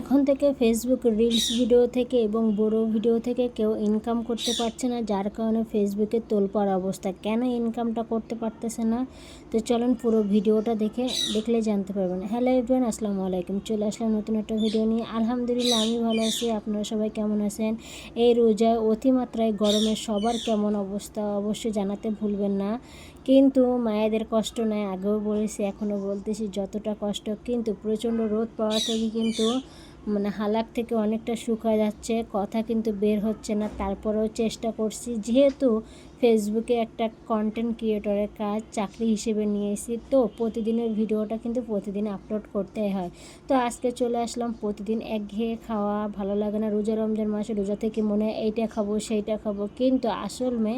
এখন থেকে Facebook reels video থেকে এবং বড় ভিডিও থেকে কেউ ইনকাম করতে পারছে না, যার কারণে ফেসবুকে তোলপাড় অবস্থা। কেন ইনকামটা করতে পারতেছে না? তো চলুন পুরো ভিডিওটা দেখে, দেখলে জানতে পারবেন। হ্যালো এভরিওয়ান আসসালামু আলাইকুম। চলে আসলাম নতুন একটা ভিডিও নিয়ে। আলহামদুলিল্লাহ, আমি ভালো আছি। আপনারা সবাই কেমন আছেন? এই রোজায় অতিমাত্রায় গরমে সবার কেমন অবস্থা অবশ্যই জানাতে ভুলবেন না। কিন্তু মায়েদের কষ্ট নেয়। আগেও বলেছি এখনও বলতেছি, যতটা কষ্ট কিন্তু প্রচণ্ড রোদ পাওয়া থেকে কিন্তু মানে হালাক থেকে অনেকটা শুকা যাচ্ছে, কথা কিন্তু বের হচ্ছে না। তারপরেও চেষ্টা করছি, যেহেতু ফেসবুকে একটা কন্টেন্ট ক্রিয়েটরের কাজ, চাকরি হিসেবে নিয়েছি তো প্রতিদিনের ভিডিওটা কিন্তু প্রতিদিন আপলোড করতেই হয়। তো আজকে চলে আসলাম প্রতিদিন একঘেয়ে খাওয়া, ভালো লাগে না রোজা রমজান মাসে, রোজা থেকে মনে হয় এইটা খাব, সেইটা খাব। কিন্তু আসল মে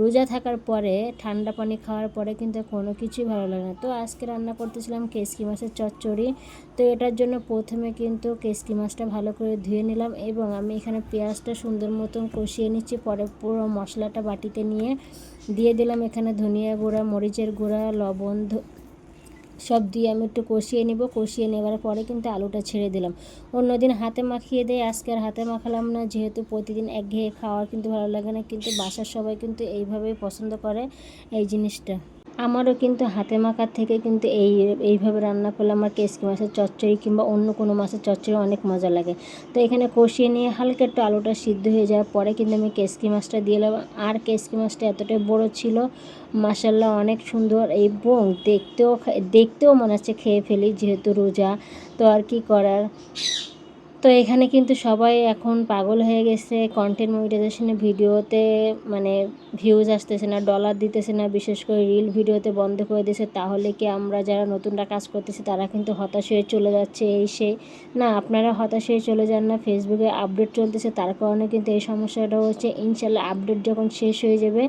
রোজা থাকার পরে, ঠান্ডা পানি খাওয়ার পরে কিন্তু কোনো কিছুই ভালো লাগে না। তো আজকে রান্না করতেছিলাম কেসকি মাছের চচ্চড়ি। তো এটার জন্য প্রথমে কিন্তু কেসকি মাছটা ভালো করে ধুয়ে নিলাম এবং আমি এখানে পেঁয়াজটা সুন্দর মতন কষিয়ে নিচ্ছি। পরে পুরো মশলাটা বাটিতে নিয়ে দিয়ে দিলাম এখানে ধনিয়া গুঁড়া, মরিচের গুঁড়া, লবণ সব দিয়ে আমি একটু কষিয়ে নেব। কষিয়ে নেবার পরে কিন্তু আলুটা ছেড়ে দিলাম। অন্যদিন হাতে মাখিয়ে দেয়, আজকে আর হাতে মাখালাম না। যেহেতু প্রতিদিন একঘেয়ে খাওয়া কিন্তু ভালো লাগে না, কিন্তু বাসার সবাই কিন্তু এইভাবেই পছন্দ করে এই জিনিসটা। আমারও কিন্তু হাতে মাখার থেকে কিন্তু এই, এইভাবে রান্না করলে আমার কেসকি মাছের চচ্চড়ি কিংবা অন্য কোনো মাছের চচ্চড়ি অনেক মজা লাগে। তো এখানে কষিয়ে নিয়ে হালকা একটু আলুটা সিদ্ধ হয়ে যাওয়ার পরে কিন্তু আমি কেসকি মাছটা দিয়ে আর কেসকি মাছটা এতটাই বড় ছিল মাসাল্লাহ অনেক সুন্দর এবং দেখতেও দেখতেও মনে হচ্ছে খেয়ে ফেলি যেহেতু রোজা। তো আর কি করার? তো এখানে কিন্তু সবাই এখন পাগল হয়ে গেছে। কন্টেন্ট মনিটাইজেশনের ভিডিওতে মানে ভিউজ আসতেছে না ডলার দিতেছে না, বিশেষ করে রিল ভিডিওতে বন্ধ করে দিয়েছে। তাহলে কি আমরা যারা নতুনরা কাজ করতেছি, তারা কিন্তু হতাশ হয়ে চলে যাচ্ছে এই সেই না, আপনারা হতাশ হয়ে চলে যান না। ফেসবুকে আপডেট চলতেছে, তার কারণে কিন্তু এই সমস্যাটা হচ্ছে। ইনশাল্লাহ আপডেট যখন শেষ হয়ে যাবে,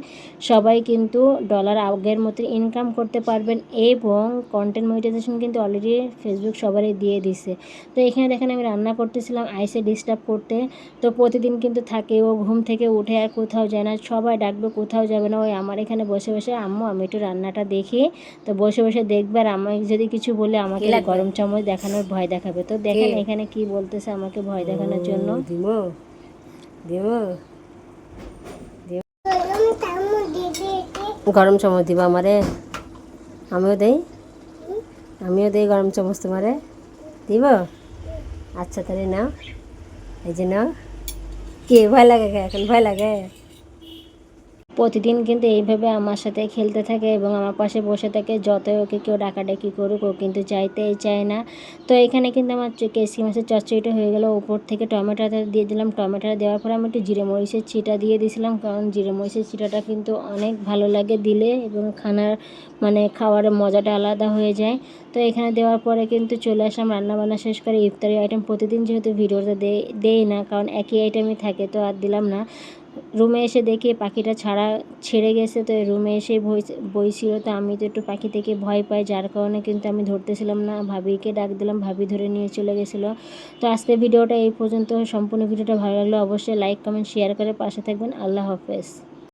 সবাই কিন্তু ডলার আগের মতো ইনকাম করতে পারবেন এবং কন্টেন্ট মনিটাইজেশন কিন্তু অলরেডি ফেসবুক সবারই দিয়ে দিছে। তো এখানে দেখেন আমি রান্না করতে গেছিলাম আইসে ডিস্টার্ব করতে। তো প্রতিদিন কিন্তু থাকে ও ঘুম থেকে উঠে আর কোথাও যায় না। সবাই ডাকবে কোথাও যাবে না। ওই আমার এখানে বসে বসে আম্মু আমি একটু রান্নাটা দেখি। তো বসে বসে দেখবে আর আমাকে যদি কিছু বলে আমাকে গরম চামচ দেখানোর ভয় দেখাবে। তো দেখেন এখানে কি বলতেছে আমাকে ভয় দেখানোর জন্য। দিব দিব গরম চামচ দিব আমারে। আমিও দেই? আমিও দেই গরম চামচ তোমারে। দিব? আচ্ছা তাহলে নাও। এই যে নাও। কে ভয় লাগে এখন? ভয় লাগে? প্রতিদিন কিন্তু এইভাবে আমার সাথে খেলতে থাকে এবং আমার পাশে বসে থাকে। যতই ওকে কেউ ডাকাডাকি করুক, ও কিন্তু চাইতেই চায় না। তো এখানে কিন্তু আমার কেসি মাছের চচ্চড়িটা হয়ে গেল। উপর থেকে টমেটোটা দিয়ে দিলাম। টমেটোটা দেওয়ার পরে আমি একটু জিরে মরিচের ছিটা দিয়ে দিয়েছিলাম। কারণ জিরে মরিচের ছিটাটা কিন্তু অনেক ভালো লাগে দিলে এবং খানার মানে খাওয়ারের মজাটা আলাদা হয়ে যায়। তো এখানে দেওয়ার পরে কিন্তু চলে আসলাম। রান্নাবান্না শেষ করে ইফতারি আইটেম প্রতিদিন যেহেতু ভিডিওতে দেই না, কারণ একই আইটেমই থাকে, তো আর দিলাম না। রুমে এসে দেখি পাখিটা ছাড়া ছেড়ে গেছে, তো রুমে এসে বই বইছিল। তো আমি তো একটু পাখি থেকে ভয় পাই, যার কারণে কিন্তু আমি ধরতেছিলাম না। ভাবিকে ডাক দিলাম, ভাবি ধরে নিয়ে চলে গেছিল। তো আজকে ভিডিওটা এই পর্যন্ত। সম্পূর্ণ ভিডিওটা ভালো লাগলে অবশ্যই লাইক কমেন্ট শেয়ার করে পাশে থাকবেন। আল্লাহ হাফেজ।